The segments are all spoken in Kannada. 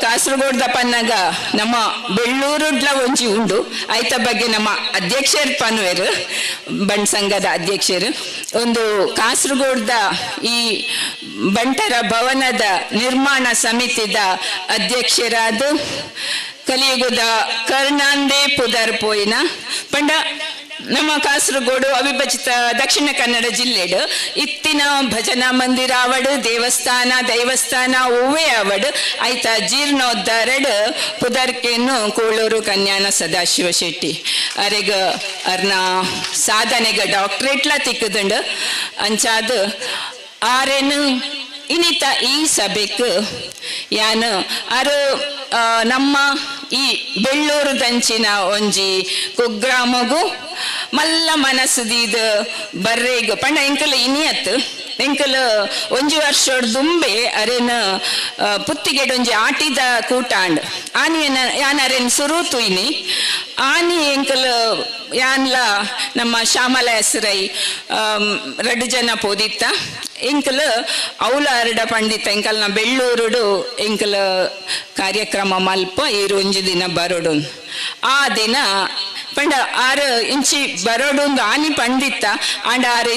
ಕಾಸರಗೋಡ್ದ ಪನ್ನಗ ನಮ್ಮ ಬೆಳ್ಳೂರುಡ್ಲ ಒಂಜಿ ಉಂಡು. ಐತ ಬಗ್ಗೆ ನಮ್ಮ ಅಧ್ಯಕ್ಷರು ಪನ್ವೇರು ಬಂಡ್ ಸಂಘದ ಅಧ್ಯಕ್ಷರು. ಒಂದು ಕಾಸರಗೋಡ್ದ ಈ ಬಂಟರ ಭವನದ ನಿರ್ಮಾಣ ಸಮಿತಿದ ಅಧ್ಯಕ್ಷರಾದ ಕಲಿಯುಗದ ಕರ್ನಾಂದೇ ಪುದರ್ ಪೋಯಿನ. ಪಂಡ ನಮ್ಮ ಕಾಸರಗೋಡು ಅವಿಭಜಿತ ದಕ್ಷಿಣ ಕನ್ನಡ ಜಿಲ್ಲೆಡು. ಇತ್ತಿನ ಭಜನಾ ಮಂದಿರ ಅವಡು ದೇವಸ್ಥಾನ, ದೈವಸ್ಥಾನ, ಹೂವೆ ಅವಡು ಆಯ್ತ, ಜೀರ್ಣೋದ್ಧಾರಡ್ ಪುದರ್ಕೆನು ಕೋಳೂರು ಕನ್ಯಾನ ಸದಾಶಿವ ಶೆಟ್ಟಿ ಅರೆಗ ಅರ್ನ ಸಾಧನೆಗ ಡಾಕ್ಟ್ರೇಟ್ಲ ತಿಕ್ಕದುಂಡು. ಅಂಚಾದ ಆರೇನು ಇನಿತ ಈ ಸಭೆಕ್ ಯಾನು ಅರು ನಮ್ಮ ಈ ಬೆಳ್ಳೂರು ದಂಚಿನ ಒಂಜಿ ಕುಗ್ರಾಮಗು ಮಲ್ಲ ಮನಸ್ಸುದೀದ್ ಬರ್ರೆಗ್. ಪಂಡ ಎಂಕಲ್ ಇನಿಯತ್ ಎಂಕಲ್ ಒಂಜಿ ವರ್ಷಡ್ ದುಂಬೆ ಅರೆನ್ ಪುತ್ತಿಗೆಡ್ ಒಂಜಿ ಆಟಿದ ಕೂಟಾಂಡ್. ಆನಿಯನ ಯಾನ್ ಅರೆನ್ ಸುರೂತು ಇನಿ ಆನಿ ಎಂಕಲ್ ಯಾನ್ಲ ನಮ್ಮ ಶ್ಯಾಮಲ ಹೆಸರೈ ರಡ್ ಜನ ಪೋದಿತ್ತ. ಎಂಕಲ್ ಅವಳ ಅರಡ ಪಂಡಿತ ಎಂಕಲ್ನ ಬೆಳ್ಳೂರುಡು ಎಂಕಲ್ ಕಾರ್ಯಕ್ರಮ ಮಲ್ಪ ಈರು ಒಂಜಿ ದಿನ ಬರೋಡು ಆ ದಿನ ಪಂಡ ಆರು ಇಂಚಿ ಬರೋಡೊಂದು ಆನಿ ಪಂಡಿತ್ತ ಆಂಡ ಆರು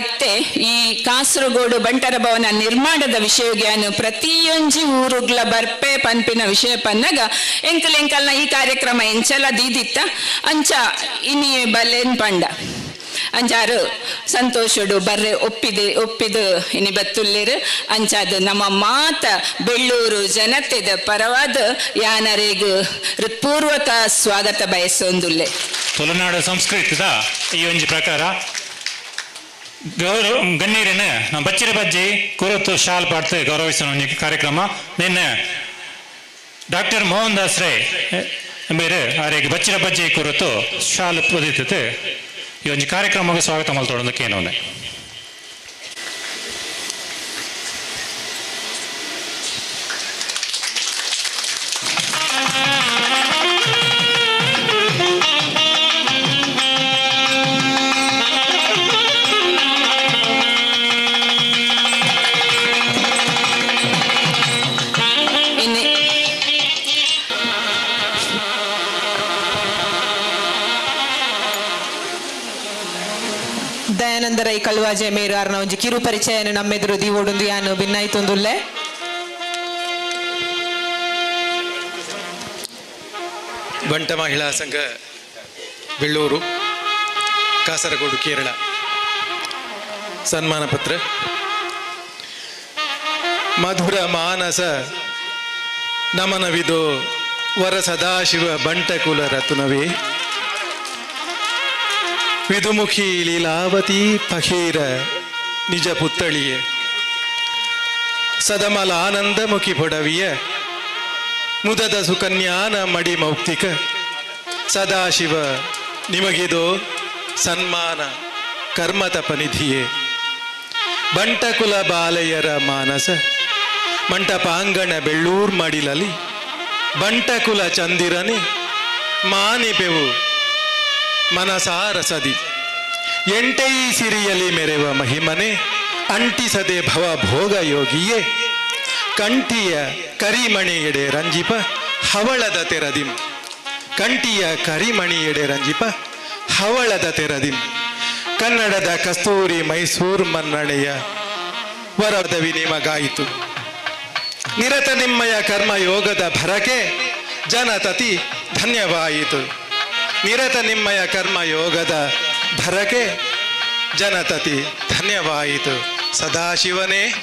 ಈ ಕಾಸರಗೋಡು ಬಂಟರ ಭವನ ನಿರ್ಮಾಣದ ವಿಷಯಗ್ಯಾನು ಪ್ರತಿಯೊಂಜಿ ಊರುಗ್ಲ ಬರ್ಪೆ ಪನ್ಪಿನ ವಿಷಯ ಪನ್ನಗ ಎಂಕಲ್ ಎಂಕಲ್ನ ಈ ಕಾರ್ಯಕ್ರಮ ಎಂಚಲ ದೀದಿತ್ತ ಅಂಚ ಇನಿ ಬಲೆನ್ ಪಂಡ. ಅಂಚಾರು ಸಂತೋಷಡು ಬರ್ರೆ ಒಪ್ಪಿದೆ, ಒಪ್ಪಿದು. ಇನಿ ಬತ್ತುಲ್ಲೇರು ಅಂಚಾದು ನಮ್ಮ ಮಾತ ಬೆಳ್ಳೂರು ಜನತೆದ ಪರವಾದ ಯಾನರೇಗು. ಹೃತ್ಪೂರ್ವಕ ಸ್ವಾಗತ ಬಯಸೊಂದುಲ್ಲೆ ತುಳುನಾಡು ಸಂಸ್ಕೃತದ ಈ ಒಂಜಿ ಪ್ರಕಾರ, ಗೌರವ ಗಣ್ಯರನ್ನ ನಮ್ಮ ಬಚ್ಚಿರ ಬಜ್ಜಿ ಕುರುತು ಶಾಲ್ ಪಾಡ್ತು ಗೌರವಿಸೋ ಕಾರ್ಯಕ್ರಮ. ನಿನ್ನೆ ಡಾಕ್ಟರ್ ಮೋಹನ್ ದಾಸ್ ರೈ ಬೇರೆ ಅವರಿಗೆ ಬಚ್ಚಿರ ಬಜ್ಜಿ ಕುರಿತು ಶಾಲ್ ಪೊದಿತತೆ ಈ ಒಂದು ಕಾರ್ಯಕ್ರಮಕ್ಕೆ ಸ್ವಾಗತ ಮಲ್ತೊಡೋದಕ್ಕೆ ಏನೋ ದಯಾನಂದ ರೈ ಕಳುವಾಜೆ ಅರ್ನ ಒಂಜಿ ಕಿರು ಪರಿಚಯ ನಮ್ಮೆದುರು ದೀವೋಡುಂದು ಯಾನು ಭಿನ್ನಾಯ್ತೊಂದುಲ್ಲೆ ಬಂಟ ಮಹಿಳಾ ಸಂಘ, ಬೆಳ್ಳೂರು, ಕಾಸರಗೋಡು, ಕೇರಳ. ಸನ್ಮಾನ ಪತ್ರ. ಮಧುರ ಮಾನಸ ನಮನವಿದು ವರ ಸದಾಶಿವ ಬಂಟಕುಲ ರತುನವೇ. ವಿದುಮುಖಿ ಲೀಲಾವತಿ ಪಹೀರ ನಿಜ ಪುತ್ತಳಿಯೇ ಸದಮಲ ಆನಂದಮುಖಿ ಪೊಡವಿಯ. ಮುದದ ಸುಕನ್ಯಾನ ಮಡಿ ಮೌಕ್ತಿಕ. ಸದಾಶಿವ ನಿಮಗಿದು ಸನ್ಮಾನ ಕರ್ಮತಪನಿಧಿಯೇ ಬಂಟಕುಲ ಬಾಲಯರ ಮಾನಸ. ಮಂಟಪಾಂಗಣ ಬೆಳ್ಳೂರ್ ಮಡಿಲಲಿ. ಬಂಟಕುಲ ಚಂದಿರನೆ. ಮಾನಿಪೆವು ಮನಸಾರಸದಿ. ಎಂಟೈ ಸಿರಿಯಲಿ ಮೆರೆವ ಮಹಿಮನೆ, ಅಂಟಿಸದೆ ಭವ ಭೋಗ ಯೋಗಿಯೇ. ಕಂಠಿಯ ಕರಿಮಣಿಯೆಡೆ ರಂಜಿಪ, ಹವಳದ ತೆರದಿಂ. ಕಂಠಿಯ ಕರಿಮಣಿಯೆಡೆ ರಂಜಿಪ, ಹವಳದ ತೆರದಿಂ. ಕನ್ನಡದ ಕಸ್ತೂರಿ ಮೈಸೂರು ಮನ್ನಣೆಯ ವರದ ವಿನಿಮಗಾಯಿತು. ನಿರತ ನಿಮ್ಮಯ ಕರ್ಮ ಯೋಗದ ಭರಕೆ ಜನತತಿ ಧನ್ಯವಾಯಿತು. ನಿರತ ನಿಮ್ಮಯ ಕರ್ಮ ಯೋಗದ ಭರಕೆ. ಜನತತಿ, ಧನ್ಯವಾಯಿತು. ಸದಾಶಿವನೇ,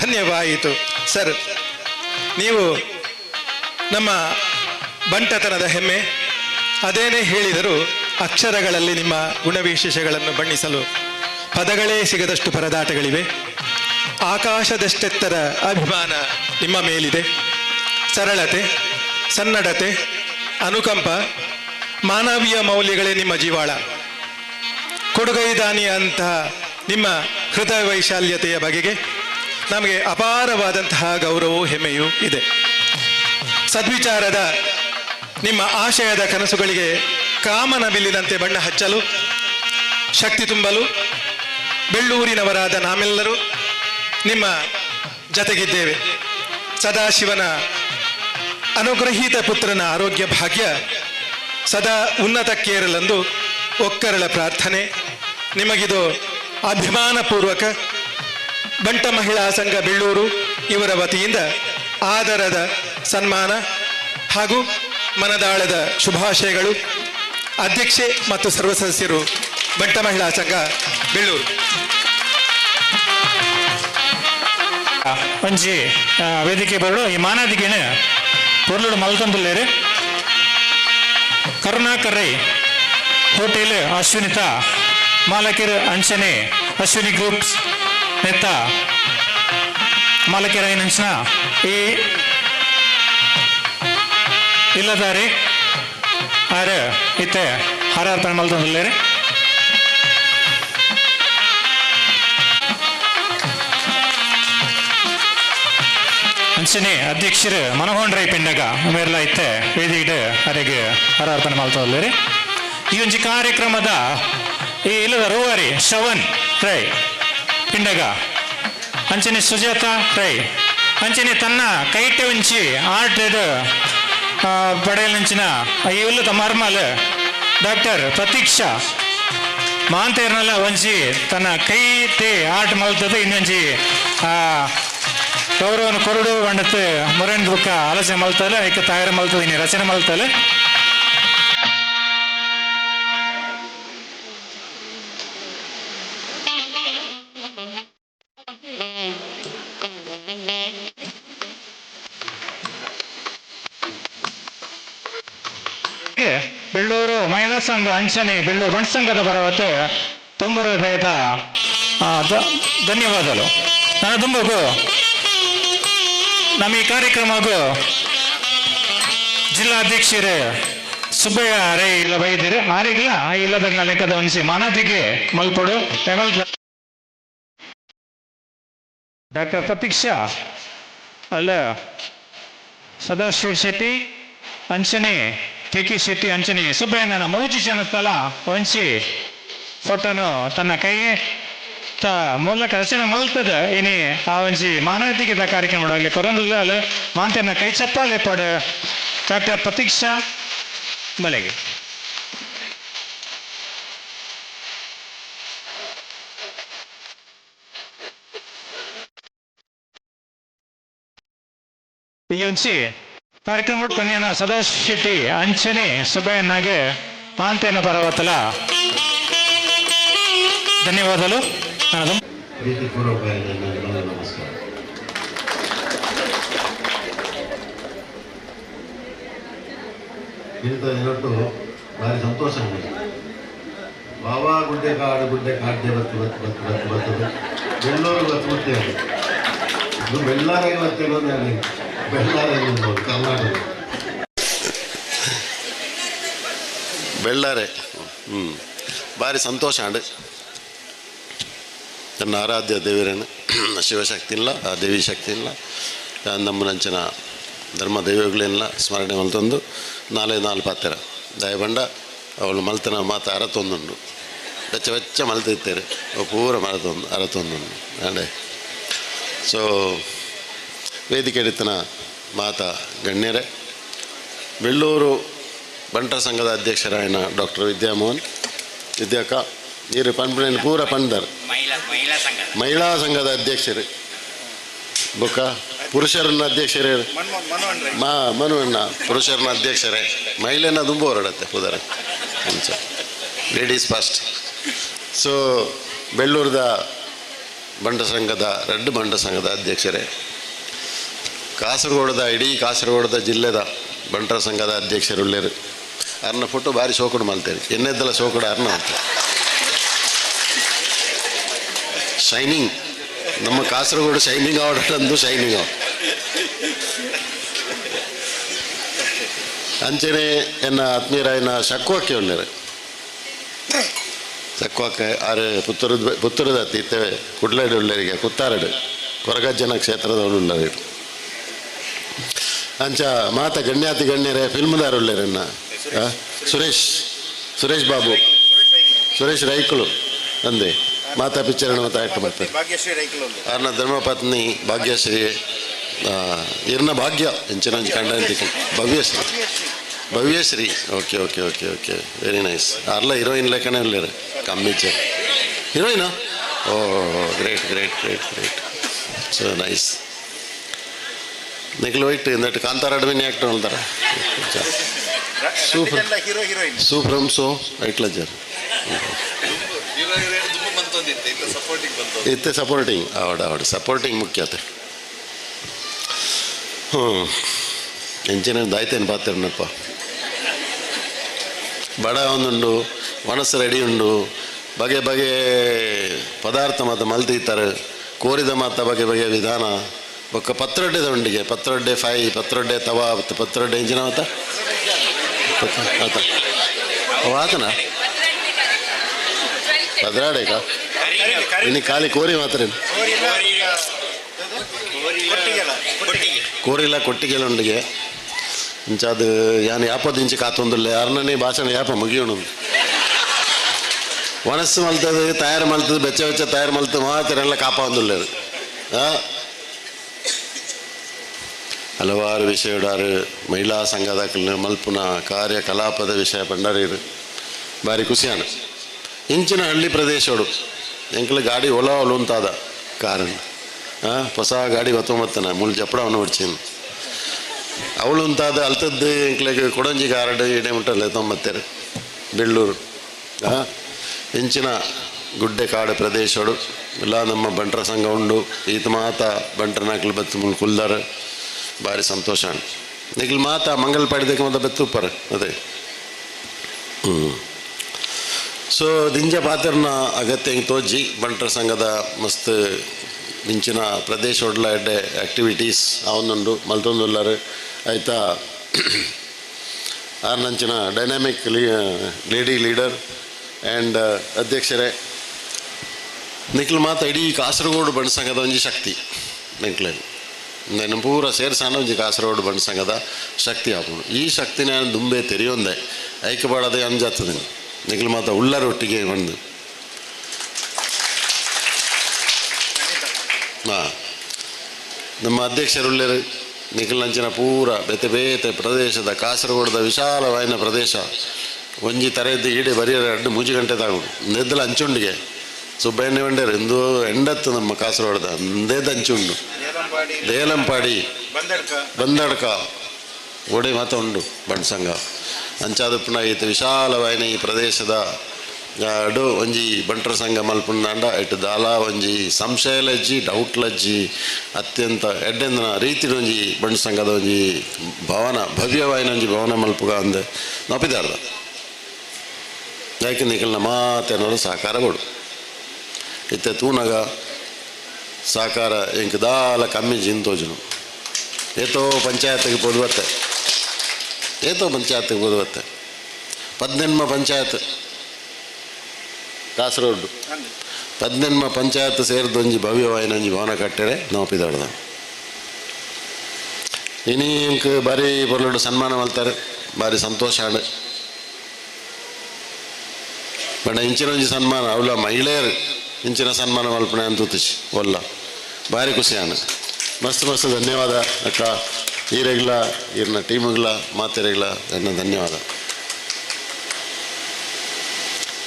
ಧನ್ಯವಾಯಿತು. ಸರ್, ನೀವು ನಮ್ಮ ಬಂಟತನದ ಹೆಮ್ಮೆ. ಅದೇನೇ ಹೇಳಿದರೂ ಅಕ್ಷರಗಳಲ್ಲಿ ನಿಮ್ಮ ಗುಣವಿಶೇಷಗಳನ್ನು ಬಣ್ಣಿಸಲು ಪದಗಳೇ ಸಿಗದಷ್ಟು ಪರದಾಟಗಳಿವೆ. ಆಕಾಶದಷ್ಟೆತ್ತರ ಅಭಿಮಾನ ನಿಮ್ಮ ಮೇಲಿದೆ. ಸರಳತೆ, ಸನ್ನಡತೆ, ಅನುಕಂಪ ಮಾನವೀಯ ಮೌಲ್ಯಗಳೇ ನಿಮ್ಮ ಜೀವಾಳ. ಕೊಡುಗೈದಾನಿ ಅಂತಹ ನಿಮ್ಮ ಹೃದಯ ವೈಶಾಲ್ಯತೆಯ ಬಗೆಗೆ ನಮಗೆ ಅಪಾರವಾದಂತಹ ಗೌರವವೂ ಹೆಮ್ಮೆಯೂ ಇದೆ. ಸದ್ವಿಚಾರದ ನಿಮ್ಮ ಆಶಯದ ಕನಸುಗಳಿಗೆ ಕಾಮನ ಬಿಲ್ಲಿನಂತೆ ಬಣ್ಣ ಹಚ್ಚಲು, ಶಕ್ತಿ ತುಂಬಲು, ಬೆಳ್ಳೂರಿನವರಾದ ನಾಮೆಲ್ಲರೂ ನಿಮ್ಮ ಜತೆಗಿದ್ದೇವೆ. ಸದಾಶಿವನ ಅನುಗ್ರಹೀತ ಪುತ್ರನ ಆರೋಗ್ಯ ಭಾಗ್ಯ ಸದಾ ಉನ್ನತಕ್ಕೇರಲೆಂದು ಒಕ್ಕರಳ ಪ್ರಾರ್ಥನೆ. ನಿಮಗಿದು ಅಭಿಮಾನಪೂರ್ವಕ ಬಂಟ ಮಹಿಳಾ ಸಂಘ ಬೆಳ್ಳೂರು ಇವರ ವತಿಯಿಂದ ಆದರದ ಸನ್ಮಾನ ಹಾಗೂ ಮನದಾಳದ ಶುಭಾಶಯಗಳು. ಅಧ್ಯಕ್ಷೆ ಮತ್ತು ಸರ್ವ ಸದಸ್ಯರು ಬಂಟ ಮಹಿಳಾ ಸಂಘ ಬೆಳ್ಳೂರು. ಆ, ವೇದಿಕೆ ಬರಡು ಈ ಮಾನಾದಿಗೆನ ಪೊರ್ಲುಡು ಮಲ್ತಂದುಲ್ಲೇರು ಕರುಣಾಕರೈ ಹೋಟೆಲ್ ಅಶ್ವಿನಿತ, ಮಾಲಕಿರ್ ಅಂಚನೆ, ಅಶ್ವಿನಿ ಗ್ರೂಪ್ಸ್, ನೆತ್ತ, ಮಾಲಕಿರ ಏ ಈ ಇಲ್ಲದಾರಿ. ಆರ ಇತ್ತೆ ಹಾರಾರ್ಪಣೆ ಮಲ್ತಂದುಲ್ಲೇರು ಅಂಚನೆ ಅಧ್ಯಕ್ಷರು ಮನೋಹನ್ ರೈ ಪಿಂಡಗ ಮೇರ್ಲ ಐತೆ ವೇದಿಗೆ ಅರೆಗೆ ಹರಾರ್ಪಣೆ ಮಾಡ್ತಾ ಈ ಒಂದು ಕಾರ್ಯಕ್ರಮದ ಈ ಇಲ್ಲದ ರೂವರಿ ಶವನ್, ರೈ, ಪಿಂಡಗ, ಅಂಚನೆ ಸುಜಾತ, ರೈ, ಅಂಚನೆ ತನ್ನ ಕೈಟೆ ಉಂಚಿ ಆರ್ಟ್ ಪಡೆಯಲಿಂಚಿನ ಈ ಇಲ್ಲದ ಮರ್ಮಲ್ ಡಾಕ್ಟರ್ ಪ್ರತೀಕ್ಷಾ ಮಾಂತೇರ್ನಲ್ಲ ಒಂಜಿ ತನ್ನ ಕೈ ತೇ ಆರ್ಟ್ ಮಲ್ತದ, ಇನ್ನೊಂಜಿ, ಆ ಗೌರವನ ಕೊರಡು ಬಂಡತ್ ಮುರೇನ್ ಬುಕ್ಕ ಆಲೋಚನೆ ಮಲ್ತಲ್ಲ ಐಕ ತಯಾರು ಮಲ್ತದೀನಿ ರಚನೆ ಮಲ್ತಲ್ಲ ಬೆಳ್ಳೂರು ಮಹಿಳಾ ಸಂಘ ಅಂಚನೆ ಬೆಳ್ಳೂರು ಬಣ್ಣ ಸಂಘದ ಬರವತ್ತು ತುಂಬ ಆ, ಧನ್ಯವಾದಗಳು. ನಾನು ತುಂಬಗೂ ನಮ್ಮ ಈ ಕಾರ್ಯಕ್ರಮಗೂ ಜಿಲ್ಲಾಧ್ಯಕ್ಷರೇ ಸುಬ್ಬಯ್ಯ ರೇ ಇಲ್ಲ ಬೈದಿರಿ ಆರಿಗಿಲ್ಲ ಆ ಇಲ್ಲದ ಲೆಕ್ಕದ ಹೊಂದಿಸಿ ಮಾನತಿಗೆ ಮಲ್ಪಡು. ಡಾಕ್ಟರ್ ಪ್ರತೀಕ್ಷಾ ಅಲ್ಲ, ಸದಾಶಿವ ಶೆಟ್ಟಿ, ಅಂಚನೆ ಕೆ ಕೆ ಶೆಟ್ಟಿ, ಅಂಚನೆ. ಸುಬ್ಬಯ್ಯನ ಮೋಜಿ ಜನಸ್ಥಳ ಹೊಂದಿಸಿ ಫೋಟೋನು ತನ್ನ ಕೈ ತ ಮೂಲಕ ರಚನೆ ಮಲ್ತದ ಇನಿ ಆ ಒಂಜಿ ಕಾರ್ಯಕ್ರಮ ಮಾಡಲಿ ಕೊರೊಂದು ಮಾಂತನ ಕೈ ಚಪ್ಪಾಲೆ ಪಡ ಡಾಕ್ಟರ್ ಪ್ರತೀಕ್ಷಾ ಬಲೆಗೆ ಈ ಕಾರ್ಯಕ್ರಮ ಕೊನೆಯನ್ನ ಸದಾಶ್ ಶೆಟ್ಟಿ ಅಂಚನೆ ಸುಬ್ಬಯ್ಯನಾಗೆ ಮಾಂತೇನ ಪರವತ್ತಲ ಧನ್ಯವಾದಗಳು. ನಾನು ಪ್ರೀತಿಪೂರ್ವಕವಾಗಿ ನನ್ನ ನಮಸ್ಕಾರ ಇಂಥ ಇವತ್ತು ಭಾರಿ ಸಂತೋಷ ಆಗಿದೆ ಬಾಬಾ ಗುಡ್ಡೆ ಕಾಡು ಗುಡ್ಡೆ ಕಾಡ್ಡೆ ಬತ್ತು ಬತ್ತು ಬತ್ತು ಬತ್ತು ಬರ್ತದೆ ಬೆಳ್ಳೂರು ಬತ್ತು ಬರ್ತೇವೆ ಇದು ಬೆಳ್ಳಾರಿಗೆ ಬರ್ತೇವೆ ಅಂತ ಹೇಳಿ ಬೆಳ್ಳಾರಿಗೆ ನೋಡಿ ಕರ್ನಾಟಕ ಬೆಳ್ಳಾರೆ ಹ್ಞೂ ಭಾರಿ ಸಂತೋಷ ಆಂಡು ನನ್ನ ಆರಾಧ್ಯ ದೇವರೇನು. ಶಿವಶಕ್ತಿ ಇಲ್ಲ, ಆ ದೇವಿ ಶಕ್ತಿ ಇಲ್ಲ. ನಮ್ಮನಂಚಿನ ಧರ್ಮ ದೈವಗಳಿಲ್ಲ ಸ್ಮರಣೆ ಮಲ್ತೊಂದು ನಾಲೆ ನಾಲ್ ಪಾತೆರ. ದಯಬಂಡ ಅವಳು ಮಲ್ತನ ಮಾತು ಅರತೊಂದುಂಡು ಬೆಚ್ಚ ಬೆಚ್ಚ ಮಲ್ತಿರ್ತೇವೆ ಅವು ಪೂರ ಮರತೊಂದು ಅರತೊಂದುಂಡು ಅಂಡೆ ಸೊ ವೇದಿಕೆ ಹಿಡಿತನ ಮಾತ ಗಣ್ಯರೇ, ಬೆಳ್ಳೂರು ಬಂಟರ ಸಂಘದ ಅಧ್ಯಕ್ಷರಾಯನ ಡಾಕ್ಟರ್ ವಿದ್ಯಾಮೋಹನ್, ವಿದ್ಯಾಕ, ನೀರು ಪಂಪಣೆಯನ್ನು ಪೂರ ಪಂದರ್ ಮಹಿಳಾ ಸಂಘದ. ಅಧ್ಯಕ್ಷರು. ಬುಕ್ಕ? ಪುರುಷರನ್ನ ಅಧ್ಯಕ್ಷರೇ? ಮಾ ಮನುವಣ್ಣ ಪುರುಷರನ್ನ ಅಧ್ಯಕ್ಷರೇ. ಮಹಿಳೆನ ತುಂಬ ಹೊರಡತ್ತೆ. ಉದಾರ ಅಂಚ ಲೇಡೀಸ್ ಫಸ್ಟ್ ಸೊ ಬೆಳ್ಳೂರದ ಬಂಡ ಸಂಘದ ರೆಡ್ ಬಂಡ ಸಂಘದ ಅಧ್ಯಕ್ಷರೇ. ಕಾಸರಗೋಡದ ಇಡೀ ಕಾಸರಗೋಡದ ಜಿಲ್ಲೆದ ಬಂಟರ ಸಂಘದ ಅಧ್ಯಕ್ಷರು ಅರ್ನ ಫೋಟೋ ಭಾರಿ ಶೋಕುಡು ಮಾಡ್ತೇವೆ. ಎನ್ನೆದ್ದಲ ಶೋಕುಡ ಅರ್ನ ಅಂತ ಶೈನಿಂಗ್ ನಮ್ಮ ಕಾಸರಗೋಡು ಶೈನಿಂಗ್ ಆವಡಂದು ಶೈನಿಂಗ್ ಆವ್ ಅಂಚನೆ ಎನ್ನ ಆತ್ಮೀಯರಾಯನ ಶಕ್ವಾಕ್ಕೆ ಉಳ್ಳೇರು ಶಕ್ವಾಕ್ಕೆ ಆರು ಪುತ್ತೂರದ ಪುತ್ತೂರದ ಇತ್ತೇವೆ. ಕುಡ್ಲಡಿ ಉಳ್ಳೇರಿಗೆ ಕುತ್ತಾರಡು. ಕೊರಗಜ್ಜನ ಕ್ಷೇತ್ರದವನು ಉಳ್ಳರು ಅಂಚ ಮಾತ ಗಣ್ಯಾತಿ ಗಣ್ಯರೇ, ಫಿಲ್ಮ್ದಾರ್ ಉಳ್ಳೇರನ್ನ? ಸುರೇಶ್ ಸುರೇಶ್ ಬಾಬು. ಸುರೇಶ್ ರೈಕುಳು. ಅಂದೆ. ಮಾತಾ ಪಿಕ್ಚರ್ ಮತ್ತು ಆ್ಯಕ್ಟ್ ಮಾಡ್ತಾರೆ ಅವ್ರನ್ನ ಧರ್ಮಪತ್ನಿ ಭಾಗ್ಯಶ್ರೀ ಇರ್ನ ಭಾಗ್ಯ ಇಂಚಿನ ಕಂಡಂತಿ Bhavyashree Bhavyashree okay okay okay okay very nice ಅರ್ಲ heroine ಲೆಕ್ಕನೇ ಇಲ್ಲರು ಕಮ್ಮಿಚರ್ ಹೀರೋಯಿನಾ ಓ great great great great so nice Nikhil white ఏంటంటే కాంతారాడమని యాక్టర్ వెళ్తారా సూపర్ సూపరం సో ఇట్లా జరు ಇತ್ತೆ ಸಪೋರ್ಟಿಂಗ್ ಆವಡ ಆವಡ ಸಪೋರ್ಟಿಂಗ್ ಮುಖ್ಯತೆ. ಹ್ಞೂ ಎಂಚಿನ ದಾಯ್ತೇನು ಪಾತಿರ್ನಪ್ಪ ಬಡ ಒಂದುಂಡು ಮನಸ್ಸು ರೆಡಿ ಉಂಡು. ಬಗೆ ಬಗೆ ಪದಾರ್ಥ ಮಾತ್ರ ಮಲ್ತಿತ್ತಾರೆ ಕೋರಿದ ಮಾತ ಬಗೆ ಬಗೆ ವಿಧಾನ. ಬೊಕ್ಕ ಪತ್ರೊಡ್ಡೆದ ಉಂಡಿಗೆ. ಪತ್ರೊಡ್ಡೆ ಫೈ ಪತ್ರೊಡ್ಡೆ ತವಾ ಮತ್ತು ಪತ್ರೊಡ್ಡೆ ಇಂಜಿನ ಮಾತ ಪತ್ರ- ಆತ ಓ ಆತನ? ಭದ್ರಾಡೇಕಾ ಕಾ ಇನ್ನು ಖಾಲಿ ಕೋರಿ ಮಾತ್ರ ಕೋರಿಲ್ಲ ಕೊಟ್ಟಿಗೆಲ್ಲ ಉಂಡಿಗೆ ಇಂಚಾದ ಯಾನು ಯಾಪದಿಂಚಿ ಕಾತೊಂದಿಲ್ಲ ಯಾರನ್ನೇ ಭಾಷಣ ಯಾಪ ಮುಗಿಯೋಣ ಒಣಸ್ಸು ಮಲ್ತದು ತಯಾರು ಮಲ್ತದು ಬೆಚ್ಚ ಬೆಚ್ಚ ತಯಾರು ಮಲ್ತದು ಮಾತ್ರ ಎಲ್ಲ ಹಲವಾರು ವಿಷಯಡಾರು ಮಹಿಳಾ ಸಂಘದ ಮಲ್ಪುನ ಕಾರ್ಯಕಲಾಪದ ವಿಷಯ ಪಂಡರೀರು ಭಾರಿ ಖುಷಿಯಾನ ಇಂಚಿನ ಹಳ್ಳಿ ಪ್ರದೇಶಗಳು ಎಂಕ್ಲ ಗಾಡಿ ಒಲ ಒಲು ಅಂತಾದ ಕಾರಣ. ಹೊಸ ಗಾಡಿ ಹೊತ್ತೊಂಬತ್ತನ ಮುಳ್ ಅವನು ಹೊಡ್ಚಿನ ಅವಳು ಅಂತಾದ ಅಲ್ತದ್ದು ಎಂಕ್ಲೆಗೆ ಕೊಡಂಜಿ ಗಾರ್ಡ್ ಇಡೆ ಮುಟ್ಟಲ್ಲ ತೊಂಬತ್ತೇರು ಬೆಳ್ಳೂರು. ಹಾಂ ಹೆಂಚಿನ ಗುಡ್ಡೆ ಕಾಡು ಪ್ರದೇಶಗಳು ಎಲ್ಲ ನಮ್ಮ ಬಂಟ್ರ ಸಂಘ ಉಂಡು. ಈತ ಮಾತ ಬಂಟ್ರ ನಾಲ್ಕು ಬತ್ತು ಮುಲ್ ಕುಲ್ದಾರ. ಭಾರಿ ಸಂತೋಷ ನಿಗಲ್ ಮಾತ ಮಂಗಲ್ ಪಾಡಿದಕ್ಕೆ ಮತ್ತೆ ಬೆತ್ತುಪ್ಪರ, ಅದೇ. ಹ್ಞೂ ಸೊ ದಿಂಜ ಪಾತ್ರನ ಅಗತ್ಯ ಹಿಂಗೆ ತೋಜಿ ಬಂಟರ ಸಂಘದ ಮಸ್ತ್ ಮಿಂಚಿನ ಪ್ರದೇಶ ಒಡ್ಲ ಎಡ್ಡೆ ಆ್ಯಕ್ಟಿವಿಟೀಸ್ ಅವನೊಂದು ಮಲ್ತೊಂದುಲ್ಲಾರು ಆಯ್ತಾ ಆರ್ನಂಚಿನ ಡೈನಾಮಿಕ್ ಲೇಡಿ ಲೀಡರ್ ಆ್ಯಂಡ್ ಅಧ್ಯಕ್ಷರೇ ನಿಖಿಲ್ ಮಾತ ಇಡೀ ಕಾಸರಗೋಡು ಬಣ್ಣ ಸಂಘದ ಒಂಜಿ ಶಕ್ತಿ ನಿಖಿಲ್ ನೆನ ಪೂರ ಸೇರ್ಸಾನ ಒಂಜಿ ಕಾಸರಗೋಡು ಬಣ್ಣ ಸಂಘದ ಶಕ್ತಿ ಆಪುಂಡು ಈ ಶಕ್ತಿನ ದುಂಬೆ ತೆರೆಯೊಂದೆ ಐಕ್ಯಪಾಡದೆ ಅಂಜಾತದೆ ನಿಖಿಲ್ ಮಾತ ಉಳ್ಳರೊಟ್ಟಿಗೆ ಬಂದು ಹಾಂ. ನಮ್ಮ ಅಧ್ಯಕ್ಷರುಳ್ಳರು ನಿಖಿಲ್ ನಂಚಿನ ಪೂರ ಬೇತೆ ಬೇತೆ ಪ್ರದೇಶದ ಕಾಸರಗೋಡದ ವಿಶಾಲವಾಯಿನ ಪ್ರದೇಶ. ಒಂಜಿ ತರೆದ್ದು ಈಡೆ ಬರಿಯರ ಅಡ್ಡು ಮೂಜಿ ಗಂಟೆ ತಾಗುಡು ನೆದ್ದಲ ಅಂಚುಂಡಿಗೆ. ಸುಬ್ಬಣ್ಣ ಬಂಡೇರು ಇಂದು ಎಂಡತ್ತು ನಮ್ಮ ಕಾಸರಗೋಡದ ಅಂದೇದ ಅಂಚುಂಡು ದೇಲಂಪಾಡಿ. ಬಂದಡ್ಕ. ಬಂದಡ್ಕ. ಓಡೆ ಮಾತ ಉಂಡು ಬಣ್ಸಂಗ ಅಂಚಾದಪ್ಪನ ಐತ ವಿಶಾಲವಾಯಿನ ಈ ಪ್ರದೇಶದ ಅಡು ಒಂಜಿ ಬಂಟ್ರ ಸಂಘ ಮಲ್ಪುಂಡಾಂಡ, ಇಟ್ಟು ದಾಲ ಒಂಜಿ ಸಂಶಯಲಜ್ಜಿ ಡೌಟ್ಲಜ್ಜಿ ಅತ್ಯಂತ ಎಡ್ಡೆಂದನ ರೀತಿ ಒಂಜಿ ಬಂಟ್ರ ಸಂಘದ ಒಂಜಿ ಭವನ ಭವ್ಯವಾಯಿನ ಒಂಜಿ ಭವನ ಮಲ್ಪುಗ ಅಂದೆ. ನೊಪಿದಾರ್ದ? ಯಾಕೆ ನಿಖಲ್ನ ಮಾತೇನಾದ್ರು ಸಹಕಾರ ಕೊಡು. ಇತ್ತೆ ತೂನಗ ಸಹಕಾರ ಇಂಕ ದಾಲ ಕಮ್ಮಿ ಜಿಂತೋಜನು. ಏತೋ ಪಂಚಾಯತ್ಗೆ ಪೊದುವತ್ತೆ ಏತೋ ಪಂಚಾಯತ್ ಓದುವತ್ತೆ ಪದ್ನೆನ್ಮ ಪಂಚಾಯತ್. ಕಾಸರಗೋಡು. ಪದ್ನೆನ್ಮ ಪಂಚಾಯತ್ ಸೇರಿದೊಂಜಿ ಭವ್ಯವಾಯಿನ ಒಂಜಿ ಭವನ ಕಟ್ಟರೆ ನಾವು ಇನಿ ಇಂಕ್ ಬಾರಿ ಪೊರ್ಲುಡು ಸನ್ಮಾನ ಮಲ್ತಾರೆ ಬಾರಿ ಸಂತೋಷ ಆಡ. ಬಣ್ಣ ಇಂಚಿನ ಒಂಜಿ ಸನ್ಮಾನ ಅವಳ ಮಹಿಳೆಯರು ಇಂಚಿನ ಸನ್ಮಾನ ಮಲ್ಪನೆ ಅಂತ ಒಲ್ಲ. ಭಾರಿ ಖುಷಿ ಆಣ ಮಸ್ತ್ ಮಸ್ತ್ ಧನ್ಯವಾದ ಅಕ್ಕ. ಈರೆಗ್ಲ ಇರ್ನ ಟೀಮ್ಗಳ ಮಾತೆರೆಗ್ಲ, ನನ್ನ ಧನ್ಯವಾದ.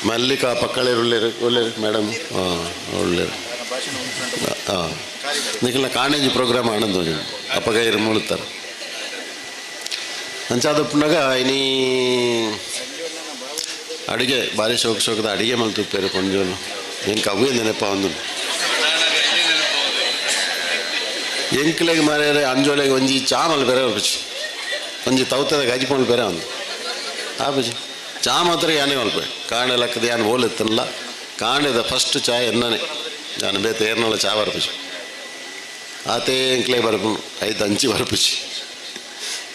ಮಲ್ಲಿಕಾ ಪಕ್ಕಳೆ ಒಳ್ಳೆರು ಒಳ್ಳೆರು, ಮೇಡಮ್ ಹಾಂ ಒಳ್ಳೆ ಹಾಂ ನಿಖಿಲ್ನ ಕಾಣೇಜಿ ಪ್ರೋಗ್ರಾಮ್ ಆನಂದ್ ಅಪ್ಪಗ ಇರು ಮುಳುತ್ತಾರೆ ಅಂಚಾದಪ್ಪನಾಗ ಇನಿ ಅಡುಗೆ, ಭಾರಿ ಶೋಕ, ಶೋಕದ ಅಡುಗೆ ಮಲ್ತುಪ್ಪೇರು ಕೊಂಜೋನು ಏನು ಅವೇ ನೆನಪ ಒಂದು ಎಂಕ್ಲೆಗೆ ಮಾರ್ಯಾರೆ ಅಂಜೋಲೆಗೆ ಒಂಜಿ ಚಾಮಲ್ ಬೇರೆ ಬರ್ಪುಜಿ ಒಂಜಿ ತೌತದ ಗಜಿಪೊಂಡು ಬೇರೆ ಒಂದು ಆಪುಜಿ ಚಾ ಮಾತ್ರ ಯಾನೇ ಮಲ್ಪೆ ಕಾಣೆ ಲೆಕ್ಕದ ಯಾನು ಓಲೆತ್ತಲ್ಲ ಕಾಣೆದ ಫಸ್ಟ್ ಚಾ ಎನ್ನನೆ ನಾನು ಬೇತೆ ಏರ್ನಲ್ಲ ಚಾ ಬರ್ಪುಜಿ ಆತೇ ಎಂಕ್ಲೆ ಬರ್ಪುನು ಐದು ಅಂಚಿ ಬರ್ಪುಜಿ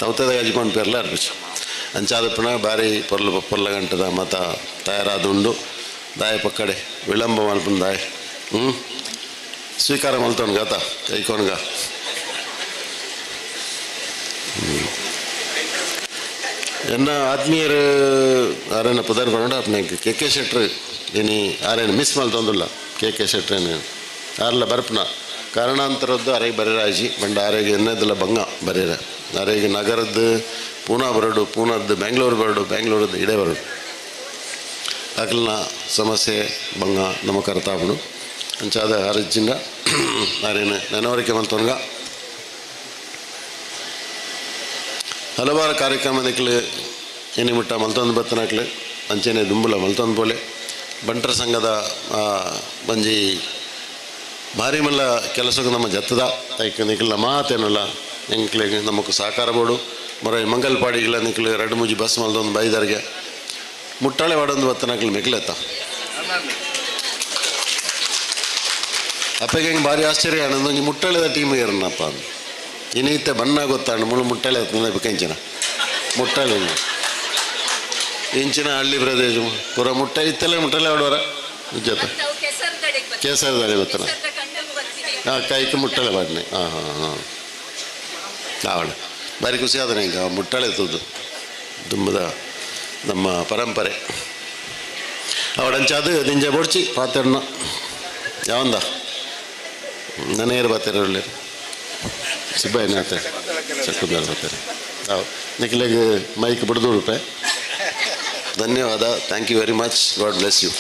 ತೌತದ ಗಜಿಪೊಂಡು ಪೇರ್ಲ ಅರ್ಪುಜಿ ಅಂಚಾದಪ್ಪನ ಬಾರಿ ಪೊರ್ಲು ಪೊರ್ಲ ಗಂಟದ ಮತ ತಯಾರಾದುಂಡು ದಾಯ ಪಕ್ಕಡೆ ವಿಳಂಬ ಮಲ್ಪನ ದಾಯ ಹ್ಞೂ ಸ್ವೀಕಾರ ಮಲ್ತವನು ಗತ ಕೈಕೊನ್ಗ ಎನ್ನ ಆತ್ಮೀಯರು ಆರೇನ ಪದಾರ್ ಕೊಡೋಣ ಅಪ್ನೆ ಕೆ ಕೆ ಶೆಟ್ರ್ ಇನಿ ಆರೇನು ಮಿಸ್ ಮಲ್ತೊಂದುಲ್ಲ ಕೆ ಕೆ ಶೆಟ್ರೇನು ಆರ್ಲ ಬರ್ಪನ ಕಾರಣಾಂತರದ್ದು ಅರೆಗೆ ಬರೆರಾಜಿ, ಬಂಡ ಆರೆಗೆ ಎನ್ನದಲ್ಲ ಬಂಗ ಬರೆರ ಅರೆಗೆ ನಗರದ್ದು ಪೂನಾ ಬರಡು, ಪೂನಾದ್ದು ಬ್ಯಾಂಗ್ಳೂರು ಬರಡು, ಬ್ಯಾಂಗ್ಳೂರದ್ದು ಇಡೇ ಬರಡು. ಅಕಲ್ನ ಸಮಸ್ಯೆ ಬಂಗ ನಮ್ಮ ಕರ್ತಾಪಡು. ಅಂಚಾದ ಅರಜಿಂದ ಆರೇನು ನೆನವರಿಕೆ ಮಂತವನ್ಗ ಹಲವಾರು ಕಾರ್ಯಕ್ರಮದಕ್ಕೆ ಏನೇ ಮುಟ್ಟ ಮಲ್ತೊಂದು ಬತ್ತನಕ್ಲೆ ಅಂಚೆನೆ ದುಂಬುಲ ಮಲ್ತೊಂದು ಪೋಲೆ ಬಂಟರ ಸಂಘದ ಬಂಜಿ ಭಾರಿ ಮಲ್ಲ ಕೆಲಸಕ್ಕೆ ನಮ್ಮ ಜತ್ತದ. ಐಕ ನಿಖಿಲ ಮಾತೇನಲ್ಲ ಎಂಕ್ಲೆ ನಮಗೆ ಸಾಕಾರ ಬೋಡು. ಮರ ಮಂಗಲ್ಪಾಡಿಗಳ ನಿಕ್ಲೆ ಎರಡು ಮೂಜಿ ಬಸ್ ಮಲ್ದೊಂದು ಬೈದಾರಿಗೆ ಮುಟ್ಟಾಳೆ ವಾಡೊಂದು ಬತ್ತನಕ್ಲೆ ಮಿಕ್ಲೆತ್ತ ಅಪ್ಪಗೆ ಹೆಂಗೆ ಭಾರಿ ಆಶ್ಚರ್ಯ ಮುಟ್ಟಾಳೆದ ಟೀಮ್ ಏರಣ್ಣಪ್ಪ ಅಂತ ಇನ್ನೀತ ಬಣ್ಣ ಗೊತ್ತಾಣ ಮುಳು ಮುಟ್ಟಲೆ ಬೆಕ್ಕಂಚಿನ ಮುಟ್ಟಲೆ ಇಂಚಿನ ಹಳ್ಳಿ ಪ್ರದೇಶ, ಪೂರ ಮುಟ್ಟ ಇತ್ತಲ್ಲ ಮುಟ್ಟಲೆ ಆಡುವರ ಜೊತೆ ಕೇಸರ ಗೊತ್ತಲ್ಲ? ಹಾಂ ಕೈಗೆ ಮುಟ್ಟಲೆ ಬಾಡ್ನೆ ಹಾಂ ಹಾಂ ಹಾಂ. ಆವಣ. ಭಾರಿ ಖುಷಿ ಆದನೆ ಹಿಂಗೆ ಮುಟ್ಟಳೆ ತುದು ತುಂಬದ ನಮ್ಮ ಪರಂಪರೆ. ಅವಡಂಚಾದು ನಿಂಜ ಬೊಡ್ಚಿ ಪಾತೆಣ್ಣ ಯಾವಂದ? ನನೇರು ಪಾತ್ರೆ ಒಳ್ಳೆ ಸಿಬ್ಬಾಯಿ ನಾತೆ ಚಕ್ಕುದಾರ ಹೌದು. ನಿಖಿಲೆಗೆ ಮೈಕ್ ಬಿಡ್ದು ಧನ್ಯವಾದ. Thank you very much God bless you